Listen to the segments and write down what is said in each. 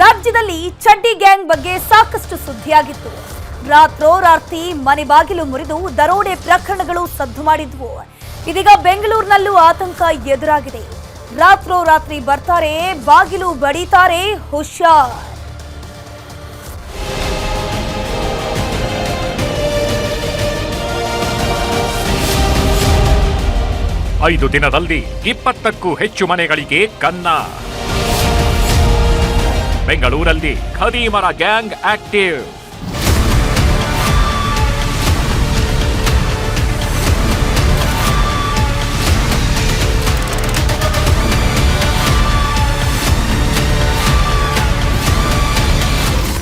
ರಾಜ್ಯದಲ್ಲಿ ಚಡ್ಡಿ ಗ್ಯಾಂಗ್ ಬಗ್ಗೆ ಸಾಕಷ್ಟು ಸುದ್ದಿಯಾಗಿತ್ತು. ರಾತ್ರೋರಾತ್ರಿ ಮನೆ ಬಾಗಿಲು ಮುರಿದು ದರೋಡೆ ಪ್ರಕರಣಗಳು ಸದ್ದು ಮಾಡಿದ್ವು. ಇದೀಗ ಬೆಂಗಳೂರಿನಲ್ಲೂ ಆತಂಕ ಎದುರಾಗಿದೆ. ರಾತ್ರೋರಾತ್ರಿ ಬರ್ತಾರೆ, ಬಾಗಿಲು ಬಡಿತಾರೆ, ಹುಷಾರ್. ಐದು ದಿನದಲ್ಲಿ ಇಪ್ಪತ್ತಕ್ಕೂ ಹೆಚ್ಚು ಮನೆಗಳಿಗೆ ಕನ್ನ. ಬೆಂಗಳೂರಲ್ಲಿ ಖದೀಮರ ಗ್ಯಾಂಗ್ ಆಕ್ಟಿವ್.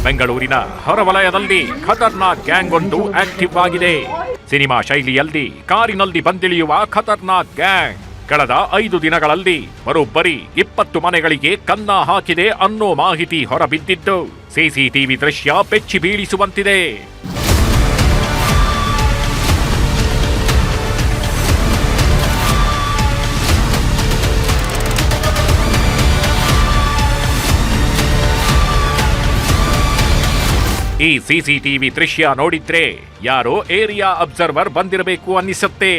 ಬೆಂಗಳೂರಿನ ಹೊರವಲಯದಲ್ಲಿ ಖತರ್ನಾಕ್ ಗ್ಯಾಂಗ್ ಒಂದು ಆಕ್ಟಿವ್ ಆಗಿದೆ. ಸಿನಿಮಾ ಶೈಲಿಯಲ್ಲಿ ಕಾರಿನಲ್ಲಿ ಬಂದಿಳಿಯುವ ಖತರ್ನಾಕ್ ಗ್ಯಾಂಗ್. ಕಳೆದ ಐದು ದಿನಗಳಲ್ಲಿ ಬರೋಬ್ಬರಿ ಇಪ್ಪತ್ತು ಮನೆಗಳಿಗೆ ಕನ್ನ ಹಾಕಿದೆ ಅನ್ನೋ ಮಾಹಿತಿ ಹೊರಬಿದ್ದಿದ್ದು, ಸಿಸಿಟಿವಿ ದೃಶ್ಯ ಬೆಚ್ಚಿ ಬೀಳಿಸುವಂತಿದೆ. ಈ ಸಿಸಿಟಿವಿ ದೃಶ್ಯ ನೋಡಿದ್ರೆ ಯಾರೋ ಏರಿಯಾ ಅಬ್ಸರ್ವರ್ ಬಂದಿರಬೇಕು ಅನ್ನಿಸುತ್ತೆ.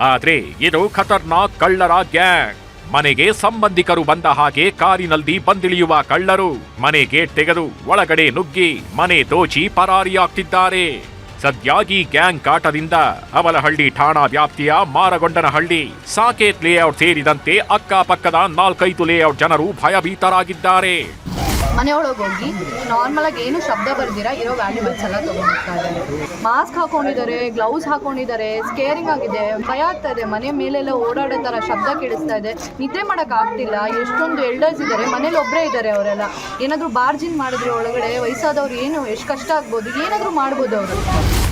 ಆದ್ರೆ ಇದು ಖತರ್ನಾಕ್ ಕಳ್ಳರ ಗ್ಯಾಂಗ್. ಮನೆಗೆ ಸಂಬಂಧಿಕರು ಬಂದ ಹಾಗೆ ಕಾರಿನಲ್ಲಿ ಬಂದಿಳಿಯುವ ಕಳ್ಳರು. ಮನೆ ಗೇಟ್ ತೆಗೆದು ಒಳಗಡೆ ನುಗ್ಗಿ ಮನೆ ದೋಚಿ ಪರಾರಿಯಾಗ್ತಿದ್ದಾರೆ ಸದ್ಯಾಗಿ ಗ್ಯಾಂಗ್ ಕಾಟದಿಂದ ಅವಲಹಳ್ಳಿ ಠಾಣಾ ವ್ಯಾಪ್ತಿಯ ಮಾರಗೊಂಡನಹಳ್ಳಿ, ಸಾಕೇತ್ ಲೇಔಟ್ ಸೇರಿದಂತೆ ಅಕ್ಕಪಕ್ಕದ ನಾಲ್ಕೈದು ಲೇಔಟ್ ಜನರು ಭಯಭೀತರಾಗಿದ್ದಾರೆ. ಮನೆಯೊಳಗೆ ಹೋಗಿ ನಾರ್ಮಲ್ ಆಗಿ ಏನು ಶಬ್ದ ಬರ್ದಿರ, ಇರೋ ವ್ಯಾಲ್ಯೂಬಲ್ಸ್ ಎಲ್ಲ ಇದ್ದಾರೆ. ಮಾಸ್ಕ್ ಹಾಕೊಂಡಿದ್ದಾರೆ ಗ್ಲೌಸ್ ಹಾಕೊಂಡಿದ್ದಾರೆ ಸ್ಕೇರಿಂಗ್ ಆಗಿದೆ, ಭಯ ಆಗ್ತಾ ಇದೆ, ಮನೆ ಮೇಲೆಲ್ಲ ಓಡಾಡೋ ಥರ ಶಬ್ದ ಕೇಳಿಸ್ತಾ ಇದೆ. ನಿದ್ದೆ ಮಾಡಕ್ ಎಷ್ಟೊಂದು ಎಲ್ಡರ್ಸ್ ಇದ್ದಾರೆ, ಮನೇಲಿ ಒಬ್ಬರೇ ಇದ್ದಾರೆ ಅವರೆಲ್ಲ. ಏನಾದರೂ ಬಾರ್ಜಿನ್ ಮಾಡಿದ್ರೆ ಒಳಗಡೆ ವಯಸ್ಸಾದವ್ರು ಏನು, ಎಷ್ಟು ಕಷ್ಟ ಆಗ್ಬೋದು, ಏನಾದರೂ ಮಾಡ್ಬೋದು ಅವರು.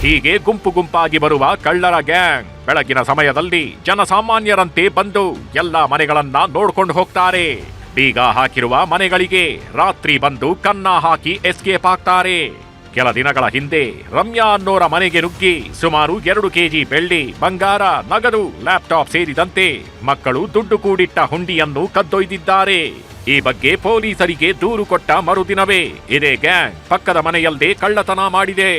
ಹೀಗೆ ಗುಂಪು ಗುಂಪಾಗಿ ಬರುವ ಕಳ್ಳರ ಗ್ಯಾಂಗ್ ಬೆಳಗಿನ ಸಮಯದಲ್ಲಿ ಜನಸಾಮಾನ್ಯರಂತೆ ಬಂದು ಎಲ್ಲ ಮನೆಗಳನ್ನ ನೋಡ್ಕೊಂಡು ಹೋಗ್ತಾರೆ. ಬೀಗ ಹಾಕಿರುವ ಮನೆಗಳಿಗೆ ರಾತ್ರಿ ಬಂದು ಕನ್ನ ಹಾಕಿ ಎಸ್ಕೇಪ್ ಆಗ್ತಾರೆ. ಕೆಲ ದಿನಗಳ ಹಿಂದೆ ರಮ್ಯಾ ಅನ್ನೋರ ಮನೆಗೆ ನುಗ್ಗಿ ಸುಮಾರು ಎರಡು ಕೆಜಿ ಬೆಳ್ಳಿ, ಬಂಗಾರ, ನಗದು, ಲ್ಯಾಪ್ಟಾಪ್ ಸೇರಿದಂತೆ ಮಕ್ಕಳು ದುಡ್ಡು ಕೂಡಿಟ್ಟ ಹುಂಡಿಯನ್ನು ಕದ್ದೊಯ್ದಿದ್ದಾರೆ. ಈ ಬಗ್ಗೆ ಪೊಲೀಸರಿಗೆ ದೂರು ಕೊಟ್ಟ ಮರುದಿನವೇ ಇದೇ ಗ್ಯಾಂಗ್ ಪಕ್ಕದ ಮನೆಯಲ್ಲೇ ಕಳ್ಳತನ ಮಾಡಿದೆ.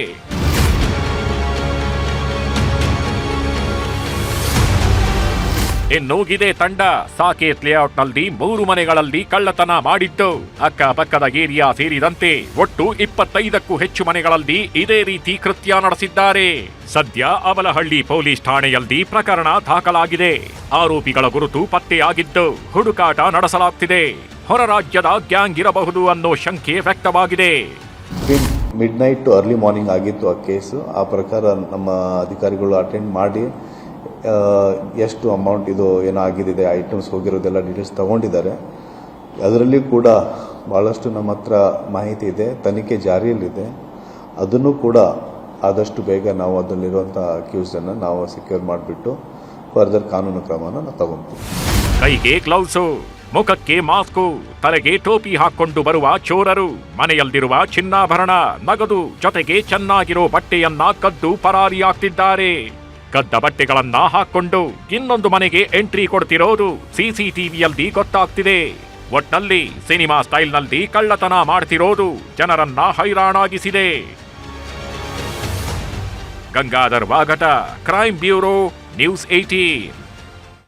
ಇನ್ನು ಇದೇ ತಂಡ. ಸಾಕೇತ್ ಲೇಔಟ್ನಲ್ಲಿ ಮೂರು ಮನೆಗಳಲ್ಲಿ ಕಳ್ಳತನ ಮಾಡಿದ್ದು ಅಕ್ಕಪಕ್ಕದ ಏರಿಯಾ ಸೇರಿದಂತೆ ಒಟ್ಟು ಇಪ್ಪತ್ತೈದಕ್ಕೂ ಹೆಚ್ಚು ಮನೆಗಳಲ್ಲಿ ಇದೇ ರೀತಿ ಕೃತ್ಯ ನಡೆಸಿದ್ದಾರೆ. ಸದ್ಯ ಅವಲಹಳ್ಳಿ ಪೊಲೀಸ್ ಠಾಣೆಯಲ್ಲಿ ಪ್ರಕರಣ ದಾಖಲಾಗಿದೆ. ಆರೋಪಿಗಳ ಗುರುತು ಪತ್ತೆಯಾಗಿದ್ದು ಹುಡುಕಾಟ ನಡೆಸಲಾಗ್ತಿದೆ. ಹೊರ ರಾಜ್ಯದ ಗ್ಯಾಂಗ್ ಇರಬಹುದು ಅನ್ನೋ ಶಂಕೆ ವ್ಯಕ್ತವಾಗಿದೆ. Midnight to early morning ಆಗಿತ್ತು ಆ ಕೇಸು. ಆ ಪ್ರಕಾರ ನಮ್ಮ ಅಧಿಕಾರಿಗಳು ಅಟೆಂಡ್ ಮಾಡಿ ಎಷ್ಟು ಅಮೌಂಟ್ ಇದು ಏನಾಗಿದೆ ಐಟಮ್ಸ್ ಹೋಗಿರೋದೆಲ್ಲ ಡೀಟೇಲ್ಸ್ ತಗೊಂಡಿದ್ದಾರೆ. ಅದರಲ್ಲಿ ಕೂಡ ಭಾಳಷ್ಟು ನಮ್ಮ ಹತ್ರ ಮಾಹಿತಿ ಇದೆ, ತನಿಖೆ ಜಾರಿಯಲ್ಲಿದೆ. ಅದನ್ನು ಕೂಡ ಆದಷ್ಟು ಬೇಗ ನಾವು ಅದರಲ್ಲಿರುವಂಥ ಕ್ಯೂಸನ್ನು ನಾವು ಸೆಕ್ಯೂರ್ ಮಾಡಿಬಿಟ್ಟು ಫರ್ದರ್ ಕಾನೂನು ಕ್ರಮನ ನಾವು ತಗೊಂತೀವಿ. ಕೈಗೆ ಗ್ಲೌಸು ಮುಖಕ್ಕೆ ಮಾಸ್ಕು ತಲೆಗೆ ಟೋಪಿ ಹಾಕೊಂಡು ಬರುವ ಚೋರರು, ಮನೆಯಲ್ಲಿರುವ ಚಿನ್ನಾಭರಣ, ನಗದು ಜೊತೆಗೆ ಚೆನ್ನಾಗಿರೋ ಬಟ್ಟೆಯನ್ನ ಕದ್ದು ಪರಾರಿಯಾಗ್ತಿದ್ದಾರೆ. ಕದ್ದ ಬಟ್ಟೆಗಳನ್ನ ಹಾಕೊಂಡು ಇನ್ನೊಂದು ಮನೆಗೆ ಎಂಟ್ರಿ ಕೊಡ್ತಿರೋದು ಸಿಸಿಟಿವಿಯಲ್ಲಿ ಗೊತ್ತಾಗ್ತಿದೆ. ಒಟ್ನಲ್ಲಿ ಸಿನಿಮಾ ಸ್ಟೈಲ್ನಲ್ಲಿ ಕಳ್ಳತನ ಮಾಡ್ತಿರೋದು ಜನರನ್ನ ಹೈರಾಣಾಗಿಸಿದೆ. Gangadhar Vaghata crime bureau, news eighteen